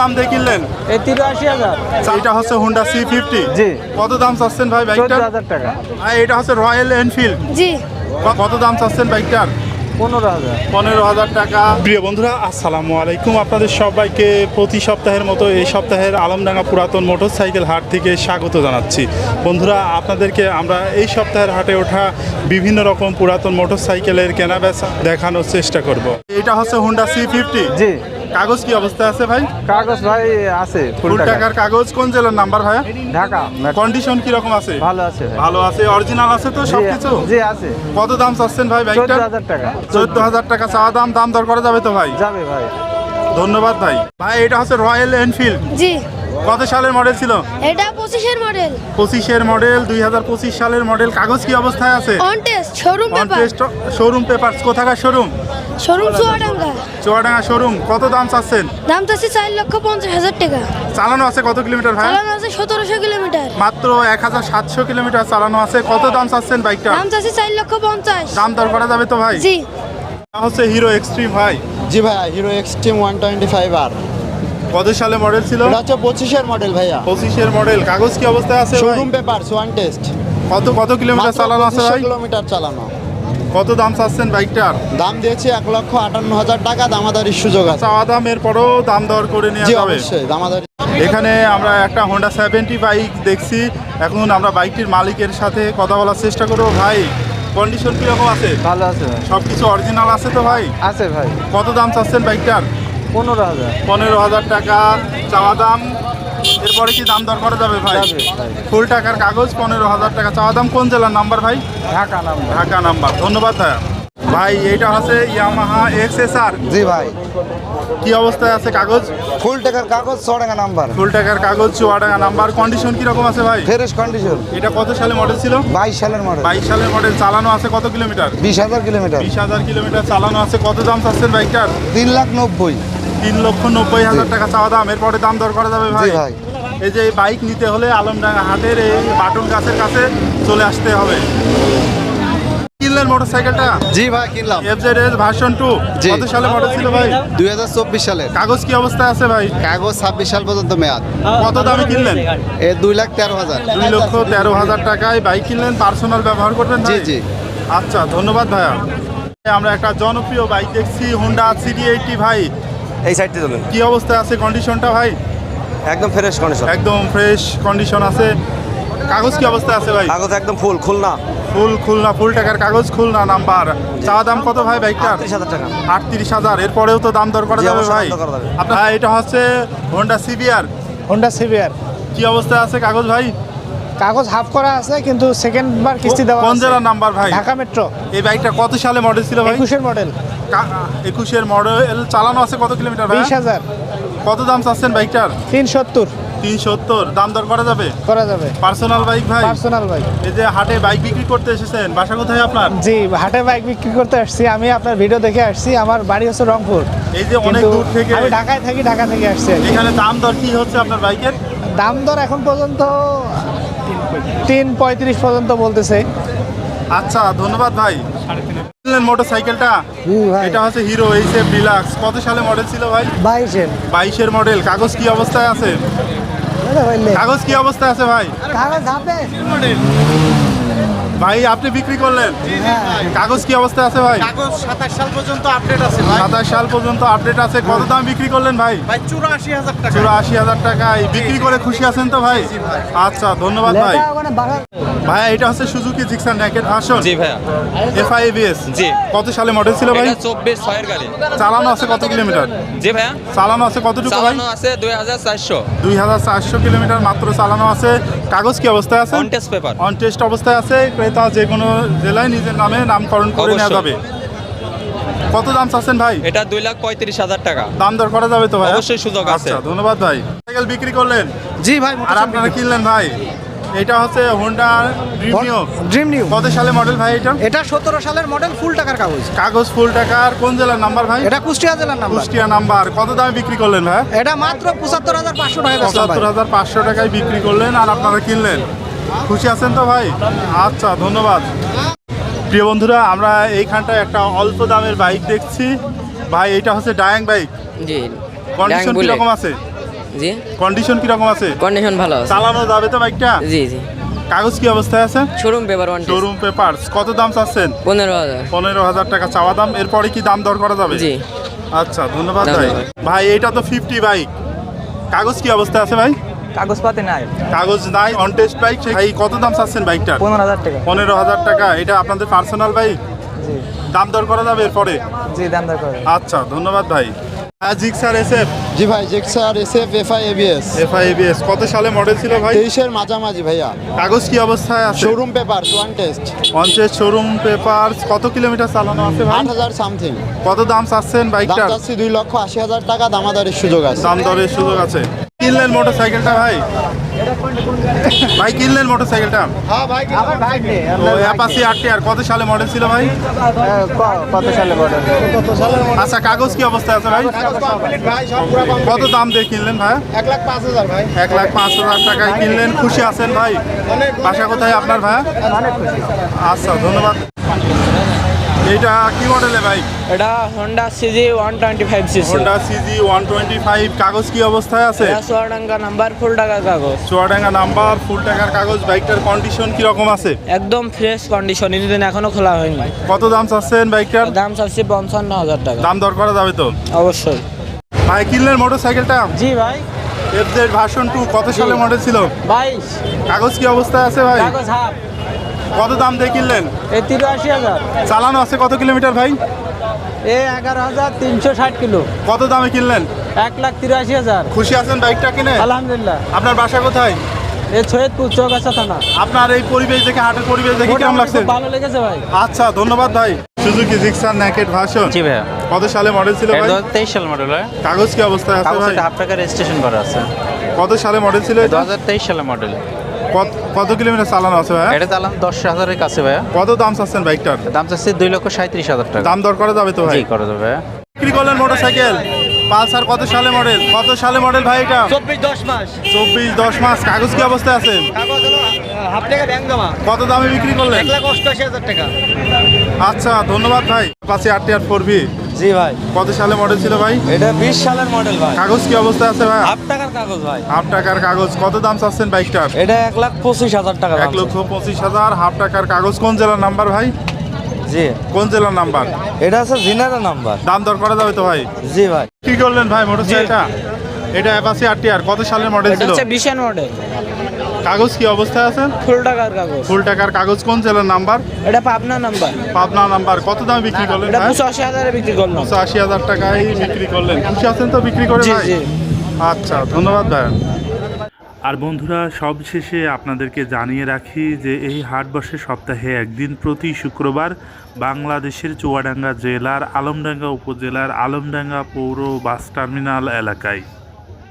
দাম দিয়ে কিনলেন? এই তিরাশি হাজার। এটা হচ্ছে হুন্ডা সি ফিফটি জি। কত দাম চাচ্ছেন ভাই চোদ্দ বাইকটার হাজার টাকা। আর এটা হচ্ছে রয়্যাল এনফিল্ড জি। কত দাম চাচ্ছেন বাইকটার? পনেরো হাজার। পনেরো হাজার টাকা। প্রিয় বন্ধুরা আসসালামু আলাইকুম। আপনাদের সবাইকে প্রতি সপ্তাহের মতো এই সপ্তাহের আলমডাঙ্গা পুরাতন মোটরসাইকেল হাট থেকে স্বাগত জানাচ্ছি। বন্ধুরা আপনাদেরকে আমরা এই সপ্তাহের হাটে ওঠা বিভিন্ন রকম পুরাতন মোটরসাইকেলের কেনাবেচা দেখানোর চেষ্টা করব। এটা হচ্ছে হুন্ডা সি ফিফটি জি। কাগজ কি অবস্থা আছে ভাই? কাগজ ভাই আছে ফুল টাকার কাগজ কোন জেলার নাম্বার ভাই ঢাকা কন্ডিশন কি রকম আছে? ভালো আছে ভালো আছে অরিজিনাল আছে তো সবকিছু? জি আছে। কত দাম চাচ্ছেন ভাই বাইকটা হাজার টাকা। চোদ্দ হাজার টাকা চাওয়া দাম দাম দর করা যাবে তো ভাই? যাবে ভাই। ধন্যবাদ ভাই। ভাই এটা হচ্ছে রয়্যাল এনফিল্ড জি। কত সালের মডেল ছিল? এটা পঁচিশের মডেল। পঁচিশের মডেল দুই হাজার পঁচিশ সালের মডেল। কাগজ কি অবস্থায় আছে? On test showroom paper showroom papers কোথাকার showroom showroom Chuadanga. Chuadanga showroom কত দাম চাচ্ছেন? দাম চাচ্ছি চার লক্ষ পঞ্চাশ হাজার টাকা। চালানো আছে কত কিলোমিটার ভাই? চালানো আছে সতেরোশো কিলোমিটার। মাত্র এক হাজার সাতশো কিলোমিটার চালানো আছে। কত দাম চাচ্ছেন বাইকটা? দাম চাচ্ছি চার লক্ষ পঞ্চাশ। দাম দর করা যাবে তো ভাই? জি। এটা হচ্ছে হিরো এক্সট্রিম ভাই। জি ভাইয়া Hero Xtreme one twenty five আর কত সালে মডেল ছিল? এটা হচ্ছে পঁচিশের মডেল ভাইয়া। পঁচিশের মডেল কাগজ কি অবস্থায় আছে? শোরুম পেপার ওয়ান টেস্ট কত কত কিলোমিটার চালানো আছে ভাই? কিলোমিটার চালানো। কত দাম চাচ্ছেন বাইকটার? দাম দিয়েছি এক লক্ষ আটান্ন হাজার টাকা দামাদারির সুযোগ আছে। চাওয়া দাম এরপরও দাম দর করে নেওয়া যাবে। অবশ্যই দামাদারি। এখানে আমরা একটা হোন্ডা সেভেন্টি বাইক দেখছি। এখন আমরা বাইকটির মালিকের সাথে কথা বলার চেষ্টা করব। ভাই কন্ডিশন কীরকম আছে? ভালো আছে সব কিছু অরিজিনাল আছে তো ভাই? আছে ভাই। কত দাম চাচ্ছেন বাইকটার? পনেরো হাজার। পনেরো হাজার টাকা চাওয়া দাম। এরপরে কি দাম দর করা যাবে ভাই? ফুল টাকার কাগজ পনেরো হাজার টাকা। চাওয়া দাম কোন জেলার নাম্বার ভাই? ঢাকা নাম ঢাকা নাম্বার। ধন্যবাদ ভাইয়া। ভাই এইটা হচ্ছে ইয়ামাহা এক্স এস আর জি ভাই। কি অবস্থায় আছে কাগজ? ফুল টাকার কাগজ টাকা নাম্বার। ফুল টাকার কাগজ চুয়াডাঙ্গা নাম্বার। কন্ডিশন কীরকম আছে ভাই? Fresh condition. এটা কত সালে মডেল ছিল? বাইশ সালের মডেল বাইশ সালের মডেল চালানো আছে কত কিলোমিটার? বিশ হাজার কিলোমিটার। বিশ হাজার কিলোমিটার চালানো আছে। কত দাম চাচ্ছেন বাইকটার? তিন লাখ নব্বই। তিন লক্ষ নব্বই হাজার টাকা চাওয়া দাম। এরপরে দাম দর করা যাবে ভাই? ভাই। এই যে বাইক নিতে হলে আলমডাঙ্গা হাটের এই বাটন গাছের কাছে চলে আসতে হবে। কিনলেন মোটরসাইকেলটা? জি ভাই কিনলাম। S version. কত সালে মডেল ছিল ভাই? সালের কাগজ কি অবস্থায় আছে ভাই? কাগজ ছাব্বিশ সাল পর্যন্ত মেয়াদ। কত দামে কিনলেন? এ দুই লাখ তেরো হাজার। দুই লক্ষ তেরো হাজার টাকায় বাইক কিনলেন পার্সোনাল ব্যবহার করবেন জি, জি। আচ্ছা ধন্যবাদ ভাইয়া। আমরা একটা জনপ্রিয় বাইক দেখছি হোন্ডা সিডি এইটটি ভাই। এই সাইডটা চলুন। কি অবস্থায় আছে কন্ডিশনটা ভাই? একদম ফ্রেশ কন্ডিশন একদম ফ্রেশ কন্ডিশন আছে। কাগজ কি অবস্থায় আছে ভাই? কাগজ একদম ফুল খুলনা। ফুল খুলনা ফুল টাকার কাগজ খুলনা নাম্বার। চা দাম কত ভাই বাইকটার? আটত্রিশ হাজার টাকা। আটত্রিশ হাজার। এরপরেও তো দাম দর করা যাবে ভাই। আপনার হ্যাঁ, এটা হচ্ছে হোন্ডা সিবিআর হোন্ডা সিভিয়ার কি অবস্থায় আছে কাগজ ভাই? কাগজ হাফ করা আছে কিন্তু সেকেন্ড বার কিস্তি দেওয়া কোন। জেলার নাম্বার ভাই? ঢাকা মেট্রো এই বাইকটা কত সালে মডেল ছিল ভাই? একুশের মডেল একুশের মডেল চালানো আছে কত কিলোমিটার বিশ হাজার। কত দাম চাচ্ছেন বাইকটার? তিন সত্তর তিন সত্তর দাম দর করা যাবে? করা যাবে। পার্সোনাল বাইক ভাই? Personal bike. এই যে হাটে বাইক বিক্রি করতে এসেছেন বাসা কোথায় আপনার? জি হাটে বাইক বিক্রি করতে আসছি। আমি আপনার ভিডিও দেখে আসছি। আমার বাড়ি হচ্ছে রংপুর। এই যে অনেক দূর থেকে আমি ঢাকায় থাকি ঢাকা থেকে আসছি এখানে দাম দর কি হচ্ছে আপনার বাইকের? দাম দর এখন পর্যন্ত তিন পঁয়ত্রিশ পর্যন্ত বলতেছে। আচ্ছা ধন্যবাদ ভাই। মোটর সাইকেলটা এটা হচ্ছে হিরো এইচ এফ ডিলাক্স কত সালে মডেল ছিল ভাই? বাইশের। বাইশের মডেল কাগজ কি অবস্থায় আছে? কাগজ কি অবস্থায় আছে ভাই? কাগজ ভাই আপনি বিক্রি করলেন? কাগজ কি অবস্থায় আছে ভাই? কাগজ সাল পর্যন্ত আপডেট আছে ভাই। সাল পর্যন্ত আপডেট আছে। কত দাম বিক্রি করলেন ভাই? ভাই চুরাশি হাজার টাকা। চুরাশি হাজার টাকায়। বিক্রি করে খুশি আছেন তো ভাই? আচ্ছা ধন্যবাদ ভাই। ভাই এটা হচ্ছে সুজুকি জিক্সার ন্যাকেট ভার্সন জি ভাইয়া। এফআই এবিএস জি। কত সালে মডেল ছিল ভাই? এটা চব্বিশ ছয়ের গাড়ি। চালানো আছে কত কিলোমিটার? জি ভাইয়া। চালানো আছে কতটুকু ভাই? চালানো আছে দুই হাজার চারশো। দুই হাজার চারশো কিলোমিটার মাত্র চালানো আছে। কাগজ কি অবস্থায় আছে? কন্টেস্ট পেপার অন টেস্ট অবস্থায় আছে। ক্রেতা যে কোনো জেলায় নিজের নামে নামকরণ করে নেওয়া যাবে। কত দাম চাচ্ছেন ভাই? এটা দুই লাখ পঁয়ত্রিশ হাজার টাকা। দাম দর করা যাবে তো ভাই অবশ্যই সুযোগ আছে। আচ্ছা ধন্যবাদ ভাই। সাইকেল বিক্রি করলেন? জি ভাই আর আপনারা কিনলেন ভাই? এটা হচ্ছে হোন্ডা ড্রিম নিউ কত সালে মডেল ভাই এটা? এটা সতেরো সালের মডেল ফুল টাকার কাগজ। কাগজ ফুল টাকার কোন জেলার নাম্বার ভাই? এটা কুষ্টিয়া জেলার নাম্বার কুষ্টিয়া নাম্বার কত দামে বিক্রি করলেন ভাই? এটা মাত্র পঁচাত্তর হাজার পাঁচশো টাকা পঁচাত্তর হাজার পাঁচশো টাকায় বিক্রি করলেন আর আপনারা কিনলেন। খুশি আছেন তো ভাই? আচ্ছা ধন্যবাদ। প্রিয় বন্ধুরা আমরা এইখানটায় একটা অল্প দামের বাইক দেখছি। ভাই এটা হচ্ছে ডায়াং বাইক জি কন্ডিশন কীরকম আছে? জি। কন্ডিশন কীরকম আছে? কন্ডিশন ভালো আছে। চালানো যাবে তো বাইকটা? জি জি। কাগজ কি অবস্থায় আছে? Showroom paper one showroom papers কত দাম চাচ্ছেন? পনেরো হাজার। পনেরো হাজার টাকা চাওয়া দাম। এরপরে কি দাম দর করা যাবে? জি। আচ্ছা ধন্যবাদ ভাই। ভাই এটা তো ফিফটি বাইক কাগজ কি অবস্থায় আছে ভাই? কাগজপাতি নাই। কাগজ নাই অন টেস্ট বাইক ভাই কত দাম চাচ্ছেন বাইকটা পনেরো হাজার টাকা। পনেরো হাজার টাকা। এটা আপনাদের পার্সোনাল বাইক জি। দাম দর করা যাবে এরপরে? জি দাম দর করে আচ্ছা ধন্যবাদ ভাই। জিক্সার এসএফ জি ভাই Gixxer SF FI ABS FI ABS কত সালে মডেল ছিল ভাই? তেইশের মাঝামাঝি ভাইয়া। কাগজ কি অবস্থায় আছে? Showroom paper one test one test showroom paper কত কিলোমিটার চালানো আছে ভাই? আট হাজার সামথিং কত দাম চাচ্ছেন বাইকটার দাম চাচ্ছি দুই লক্ষ আশি হাজার টাকা দামাদারের সুযোগ আছে। দাম দরের সুযোগ আছে। কিনলেন মোটরসাইকেলটা ভাই? ভাই কিনলেন মোটর সাইকেলটা আমার ভাই অ্যাপাসি আটটি, আর কত সালে মডেল ছিল ভাই? কত সালে আচ্ছা কাগজ কি অবস্থায় আছে ভাই? কত দাম দিয়ে কিনলেন এক লাখ পাঁচ হাজার ভাই? এক লাখ পাঁচ হাজার টাকায় কিনলেন, খুশি আছেন ভাই? বাসা কোথায় আপনার ভাই? আচ্ছা ধন্যবাদ। এইটা কি মডেলে ভাই? এটা Honda CG one twenty five CC Honda CG one twenty five কাগজ কি অবস্থায় আছে? সোয়াডাঙ্গা নাম্বার ফুল টাকা কাগজ। চুয়াডাঙ্গা নাম্বার ফুল টাকার কাগজ বাইকটার কন্ডিশন কি রকম আছে? একদম ফ্রেশ কন্ডিশন ইঞ্জিন এখনও খোলা হয়নি। কত দাম চাচ্ছেন বাইকটার? দাম চাচ্ছি পঞ্চান্ন হাজার টাকা। দাম দর করা যাবে তো? অবশ্যই। ভাই কিনলেন মোটর সাইকেলটা জি ভাই। এফ জেড ভার্সন টু কত সালে মডেল ছিল? বাইশ। কাগজ কি অবস্থায় আছে ভাই? কাগজ হাফ। কত দাম দিয়ে কিনলেন? এই তিরাশি হাজার। চালানো আছে কত কিলোমিটার ভাই? এ এগারো হাজার তিনশো ষাট কিলো। কত দামে কিনলেন? এক লাখ তিরাশি হাজার। খুশি আছেন বাইকটা কিনে? আলহামদুলিল্লাহ। আপনার বাসা কোথায়? এ সৈয়দপুর চৌগাছা থানা। আপনার এই পরিবেশ দেখে হাটের পরিবেশ দেখে কেমন লাগছে? ভালো লেগেছে ভাই। আচ্ছা ধন্যবাদ ভাই। সুজুকি জিক্সার ন্যাকেট ভার্সন জি ভাইয়া। কত সালে মডেল ছিল ভাই? দু তেইশ সাল মডেল হয় কাগজ কি অবস্থায় আছে ভাই? এটা হাফ টাকা রেজিস্ট্রেশন করা আছে। কত সালে মডেল ছিল দু এটা? হাজার তেইশ সালে মডেল কত কত কিলোমিটার চালানো আছে ভাই এটা চালান দশ হাজারের কাছে ভাইয়া। কত দাম চাচ্ছেন বাইকটার? দাম চাচ্ছে দুই লক্ষ সাঁত্রিশ হাজার টাকা। দাম দর করা যাবে তো ভাই? জি করে দেবে ভাইয়া বিক্রি করলেন মোটরসাইকেল। পালসার কত সালে মডেল কত সালে মডেল ভাই এটা? চব্বিশ দশ মাস। চব্বিশ দশ মাস। কাগজ কি অবস্থায় আছে? কাগজ হলো হাফ টাকা ব্যাংক জমা। কত দামে বিক্রি করলেন? এক লাখ অষ্টআশি হাজার টাকা। আচ্ছা ধন্যবাদ ভাই। পাশে আটটি আট ফোর ভি জি ভাই। কত সালে মডেল ছিল ভাই? এটা বিশ সালের মডেল ভাই। কাগজ কি অবস্থায় আছে ভাই? হাফ টাকার কাগজ ভাই। হাফ টাকার কাগজ। কত দাম চাচ্ছেন বাইকটার? এটা এক লাখ পঁচিশ হাজার টাকা এক লক্ষ পঁচিশ হাজার। হাফ টাকার কাগজ কোন জেলার নাম্বার ভাই? জি। কোন জেলার নাম্বার? এটা আছে জিনারের নাম্বার। দাম দর করা যাবে তো ভাই? জি ভাই। কি করলেন ভাই মোটরসাইকেলটা এটা অ্যাপাসি আরটি আর কত সালের মডেল এটা ছিল? হচ্ছে বিশের মডেল কাগজ কি অবস্থায় আছে ফুল টাকার কাগজ। ফুল টাকার কাগজ কোন জেলার নাম্বার? এটা পাবনা নাম্বার। পাবনা নাম্বার। কত দামে বিক্রি করলেন এটা ভাই? পঁচাশি হাজারে বিক্রি করলাম। আশি হাজার টাকায় বিক্রি করলেন। খুশি আছেন তো বিক্রি করে ভাই? জি। আচ্ছা ধন্যবাদ ভাই। আর বন্ধুরা সবশেষে আপনাদেরকে জানিয়ে রাখি যে এই হাট বসে সপ্তাহে একদিন প্রতি শুক্রবার বাংলাদেশের চুয়াডাঙ্গা জেলার আলমডাঙ্গা উপজেলার আলমডাঙ্গা পৌর বাস টার্মিনাল এলাকায়।